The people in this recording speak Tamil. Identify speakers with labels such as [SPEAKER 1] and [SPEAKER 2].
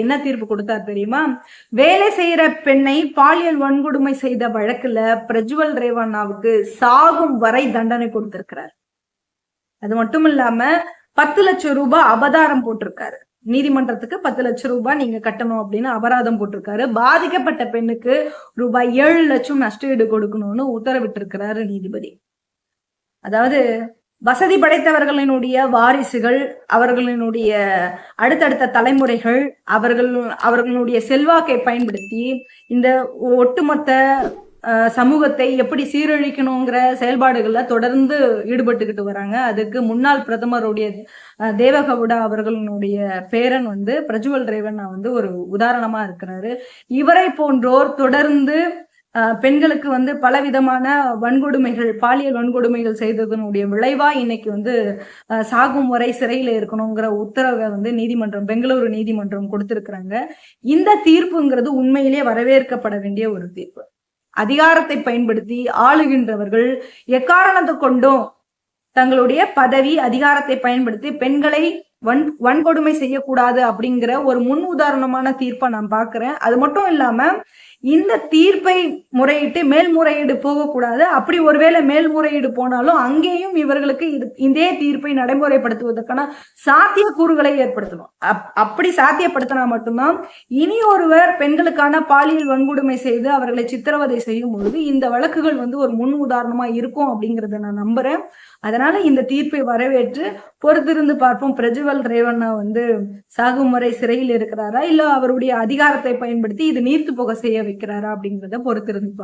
[SPEAKER 1] என்ன தீர்ப்பு கொடுத்தார் தெரியுமா? வேலை செய்யற பெண்ணை பாலியல் வன்கொடுமை செய்த வழக்குல பிரஜ்வல் ரேவண்ணாவுக்கு சாகும் வரை தண்டனை கொடுத்திருக்கிறார். அது மட்டும் இல்லாம பத்து லட்சம் ரூபாய் அபதாரம் போட்டிருக்காரு. நீதிமன்றத்துக்கு பத்து லட்சம் ரூபாய் நீங்க கட்டணும் அப்படின்னு அபராதம் போட்டிருக்காரு. பாதிக்கப்பட்ட பெண்ணுக்கு ரூபாய் ஏழு லட்சம் நஷ்டஈடு கொடுக்கணும்னு உத்தரவிட்டிருக்கிறாரு நீதிபதி. அதாவது வசதி படைத்தவர்களினுடைய வாரிசுகள் அவர்களினுடைய அடுத்தடுத்த தலைமுறைகள் அவர்கள் அவர்களுடைய செல்வாக்கை பயன்படுத்தி இந்த ஒட்டுமொத்த சமூகத்தை எப்படி சீரழிக்கணுங்கிற செயல்பாடுகள்ல தொடர்ந்து ஈடுபட்டுக்கிட்டு வராங்க. அதுக்கு முன்னாள் பிரதமருடைய தேவகவுடா அவர்களுடைய பேரன் வந்து பிரஜ்வல் ரேவண்ணா வந்து ஒரு உதாரணமா இருக்கிறாரு. இவரை போன்றோர் தொடர்ந்து பெண்களுக்கு வந்து பலவிதமான வன்கொடுமைகள் பாலியல் வன்கொடுமைகள் செய்ததனுடைய விளைவா இன்னைக்கு வந்து சாகும் வரை சிறையில இருக்கணுங்கிற உத்தரவை வந்து நீதிமன்றம் பெங்களூரு நீதிமன்றம் கொடுத்திருக்கிறாங்க. இந்த தீர்ப்புங்கிறது உண்மையிலேயே வரவேற்கப்பட வேண்டிய ஒரு தீர்ப்பு. அதிகாரத்தை பயன்படுத்தி ஆளுகின்றவர்கள் எக்காரணத்தை கொண்டும் தங்களுடைய பதவி அதிகாரத்தை பயன்படுத்தி பெண்களை வன் வன்கொடுமை செய்யக்கூடாது அப்படிங்கிற ஒரு முன் உதாரணமான தீர்ப்பை நான் பாக்குறேன் அது மட்டும் இல்லாம இந்த தீர்ப்பை முறையிட்டு மேல்முறையீடு போகக்கூடாது. அப்படி ஒருவேளை மேல்முறையீடு போனாலும் அங்கேயும் இவர்களுக்கு இது இதே தீர்ப்பை நடைமுறைப்படுத்துவதற்கான சாத்தியக்கூறுகளை ஏற்படுத்தணும். அப்- அப்படி சாத்தியப்படுத்தினா மட்டும்தான் இனி ஒருவர் பெண்களுக்கான பாலியல் வன்கொடுமை செய்து அவர்களை சித்திரவதை செய்யும் பொழுது இந்த வழக்குகள் வந்து ஒரு முன் உதாரணமா இருக்கும் அப்படிங்கறத நான் நம்புறேன். அதனால இந்த தீர்ப்பை வரவேற்று பொறுத்திருந்து பார்ப்போம். பிரஜ்வல் ரேவண்ணா வந்து சாகுமுறை சிறையில் இருக்கிறாரா? இல்ல அவருடைய அதிகாரத்தை பயன்படுத்தி இது நீர்த்து போக செய்ய வைக்கிறாரா அப்படிங்கறத பொறுத்திருந்து